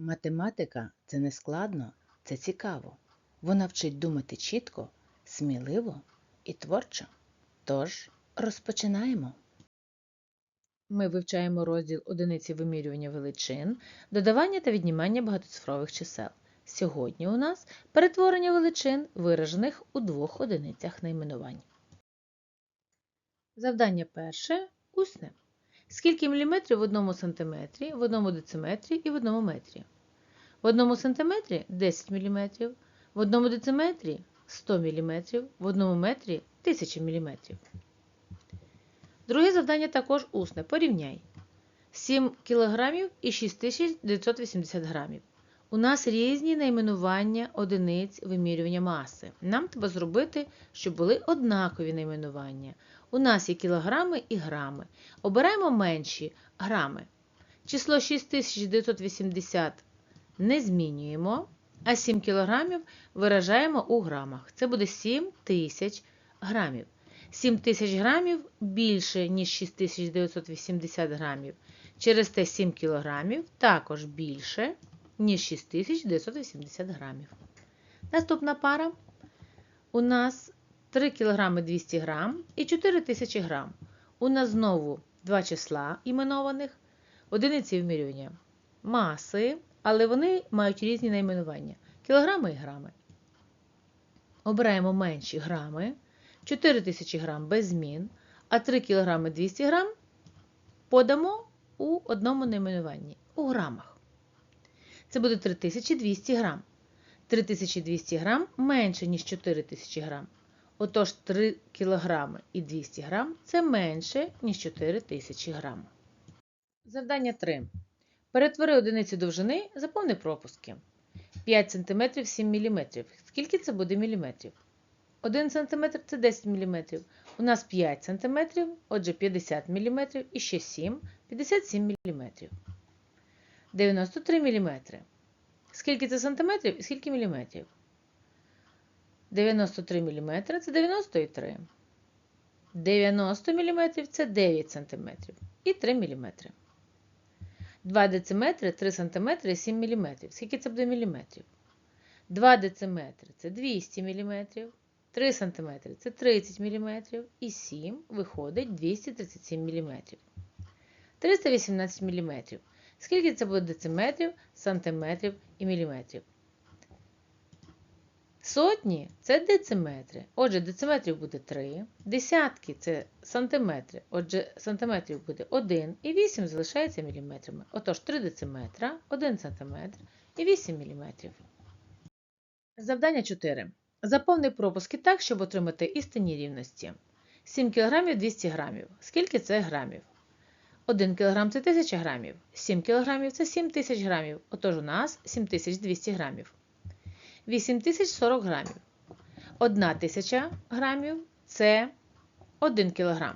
Математика це не складно, це цікаво. Вона вчить думати чітко, сміливо і творчо. Тож розпочинаємо. Ми вивчаємо розділ одиниці вимірювання величин, додавання та віднімання багатоцифрових чисел. Сьогодні у нас перетворення величин, виражених у двох одиницях найменувань. Завдання перше усне. Скільки міліметрів в одному сантиметрі, в одному дециметрі і в одному метрі? В одному сантиметрі 10 мм, в одному дециметрі 100 мм, в одному метрі 1000 мм. Друге завдання також усне. Порівняй. 7 кг і 6980 грамів. У нас різні найменування одиниць вимірювання маси. Нам треба зробити, щоб були однакові найменування. У нас є кілограми і грами. Обираємо менші грами. Число 6980 не змінюємо, а 7 кг виражаємо у грамах. Це буде 7 тисяч грамів. 7 тисяч грамів більше, ніж 6980 грамів. Через те 7 кілограмів також більше, ніж 6980 грамів. Наступна пара у нас 3 кг 200 грам і 4000 грам. У нас знову два числа іменованих, одиниці вимірювання маси, але вони мають різні найменування кілограми і грами. Обираємо менші грами, 4000 грам без змін, а 3 кг 200 грам подамо у одному найменуванні у грамах. Це буде 3200 грам. 3200 грам менше, ніж 4000 грам. Отож, 3 кг і 200 грам це менше, ніж 4000 грам. Завдання 3. Перетвори одиницю довжини, заповни пропуски. 5 см 7 мм. Скільки це буде міліметрів? 1 см це 10 мм. У нас 5 см, отже 50 мм і ще 7 57 мм. 93 мм. Скільки це сантиметрів і скільки міліметрів? 93 мм це 93. 90 мм це 9 см і 3 мм. 2 дециметри, 3 см і 7 мм. Скільки це буде міліметрів? 2 дециметри це 200 мм, 3 см це 30 мм і 7 виходить 237 мм. 318 мм. Скільки це буде дециметрів, сантиметрів і міліметрів? Сотні це дециметри. Отже, дециметрів буде 3. Десятки це сантиметри. Отже, сантиметрів буде 1 і 8 залишається міліметрами. Отож, 3 дециметра, 1 сантиметр і 8 міліметрів. Завдання 4. Заповни пропуски так, щоб отримати істинні рівності. 7 кг 200 г. Скільки це грамів? 1 кг це 1000 грамів. 7 кг це 7000 грамів. Отож, у нас 7200 грамів. 8040 грамів. 1000 грамів це 1 кг.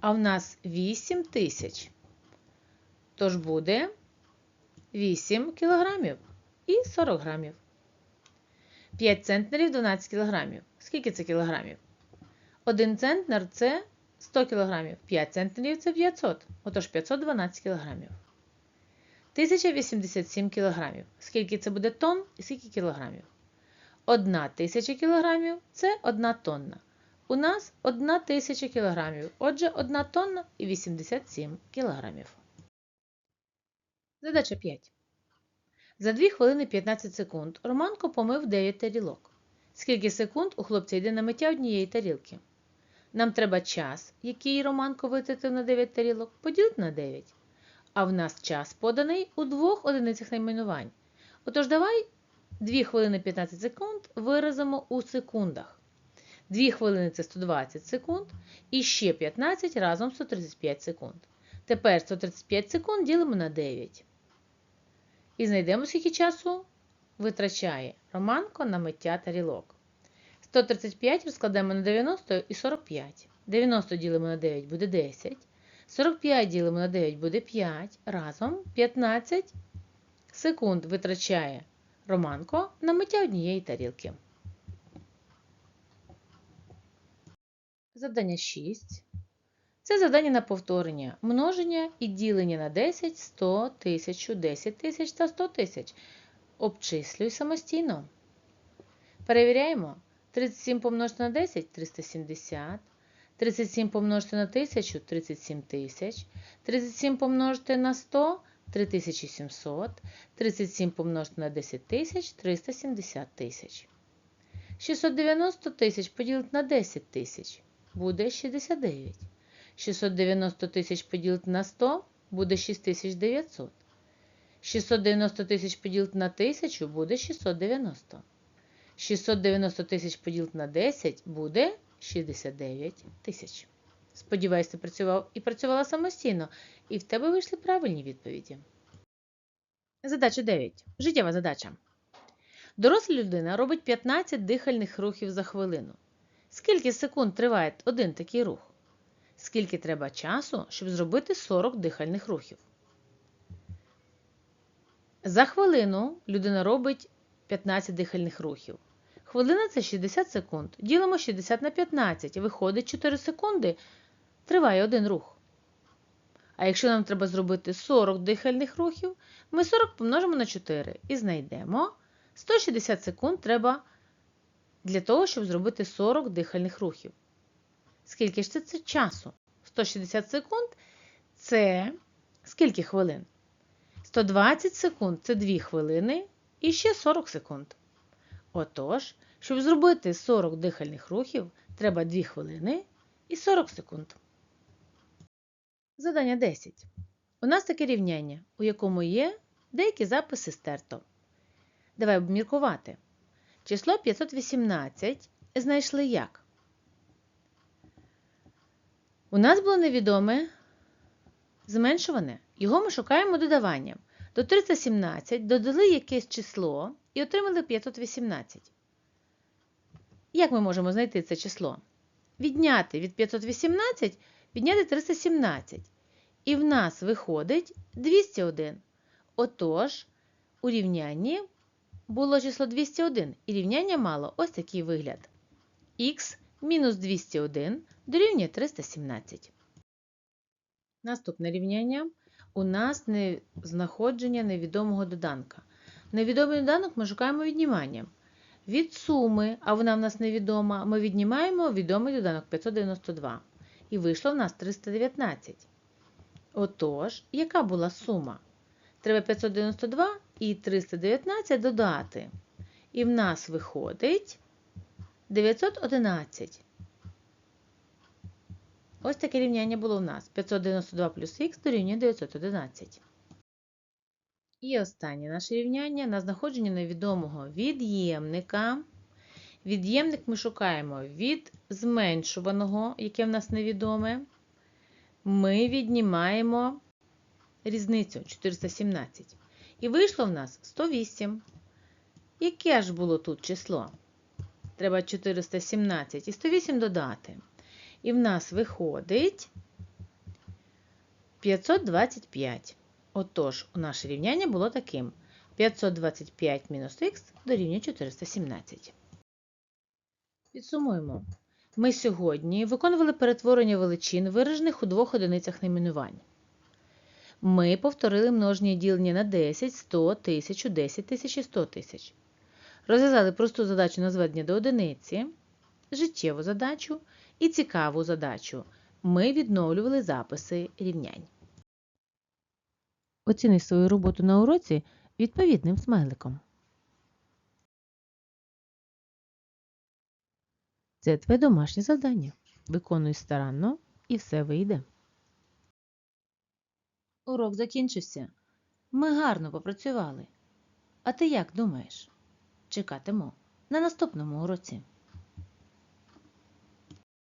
А в нас 8000. Тож буде 8 кг і 40 грамів. 5 центнерів 12 кг. Скільки це кілограмів? 1 центнер це 100 кг. 5 центнерів це 500. Отож 512 кг. 1087 кг. Скільки це буде тонн і скільки кілограмів? 1 тисяча кілограмів це 1 тонна. У нас 1 тисяча кілограмів. Отже, 1 тонна і 87 кілограмів. Задача 5. За 2 хвилини 15 секунд Романко помив 9 тарілок. Скільки секунд у хлопця йде на миття однієї тарілки? Нам треба час, який Романко витратив на 9 тарілок, поділити на 9. А в нас час поданий у двох одиницях найменувань. Отож, давай 2 хвилини 15 секунд виразимо у секундах. 2 хвилини це 120 секунд. І ще 15 разом 135 секунд. Тепер 135 секунд ділимо на 9. І знайдемо, скільки часу витрачає Романко на миття тарілок. 135 розкладемо на 90 і 45. 90 ділимо на 9 буде 10. 45 ділимо на 9 буде 5. Разом 15 секунд витрачає Романко на миття однієї тарілки. Завдання 6. Це завдання на повторення, множення і ділення на 10, 100, 1000, 10 тисяч та 100 тисяч. Обчислюй самостійно. Перевіряємо. 37 помножити на 10 370. 37 помножити на 1000 37 тисяч. 37 помножити на 100 3700. 37 помножити на 10 тисяч 370 тисяч. 690 тисяч поділити на 10 тисяч буде 69. 690 тисяч поділити на 100 буде 6900. 690 тисяч поділити на 1000 буде 690. 690 тисяч поділити на 10 буде 69 тисяч. Сподіваюсь, ти працював і працювала самостійно, і в тебе вийшли правильні відповіді. Задача 9. Життєва задача. Доросла людина робить 15 дихальних рухів за хвилину. Скільки секунд триває один такий рух? Скільки треба часу, щоб зробити 40 дихальних рухів? За хвилину людина робить 15 дихальних рухів. Хвилина це 60 секунд. Ділимо 60 на 15. Виходить 4 секунди. Триває один рух. А якщо нам треба зробити 40 дихальних рухів, ми 40 помножимо на 4 і знайдемо 160 секунд треба для того, щоб зробити 40 дихальних рухів. Скільки ж це, це часу? 160 секунд це скільки хвилин? 120 секунд це 2 хвилини і ще 40 секунд. Отож, щоб зробити 40 дихальних рухів, треба 2 хвилини і 40 секунд. Задання 10. У нас таке рівняння, у якому є деякі записи стерто. Давай обміркувати. Число 518 знайшли як? У нас було невідоме зменшуване. Його ми шукаємо додаванням. До 317 додали якесь число і отримали 518. Як ми можемо знайти це число? Відняти від 518 відняти 317. І в нас виходить 201. Отож, у рівнянні було число 201, і рівняння мало ось такий вигляд. Х мінус 201 дорівнює 317. Наступне рівняння у нас не знаходження невідомого доданка. Невідомий доданок ми шукаємо відніманням. Від суми, а вона в нас невідома, ми віднімаємо відомий доданок 592. І вийшло в нас 319. Отож, яка була сума? Треба 592 і 319 додати. І в нас виходить 911. Ось таке рівняння було в нас. 592 плюс х дорівнює 911. І останнє наше рівняння на знаходження невідомого від'ємника. Від'ємник ми шукаємо від зменшуваного, яке в нас невідоме. Ми віднімаємо різницю 417. І вийшло в нас 108. Яке ж було тут число? Треба 417 і 108 додати. І в нас виходить 525. Отож, наше рівняння було таким: 525 мінус х дорівнює 417. Підсумуємо. Ми сьогодні виконували перетворення величин, виражених у двох одиницях найменувань. Ми повторили множення ділення на 10, 100, 1000, 10 тисяч і 100 тисяч. Розв'язали просту задачу на зведення до одиниці, життєву задачу і цікаву задачу. Ми відновлювали записи рівнянь. Оціни свою роботу на уроці відповідним смайликом. Це твоє домашнє завдання. Виконуй старанно і все вийде. Урок закінчився. Ми гарно попрацювали. А ти як думаєш? Чекатиму на наступному уроці.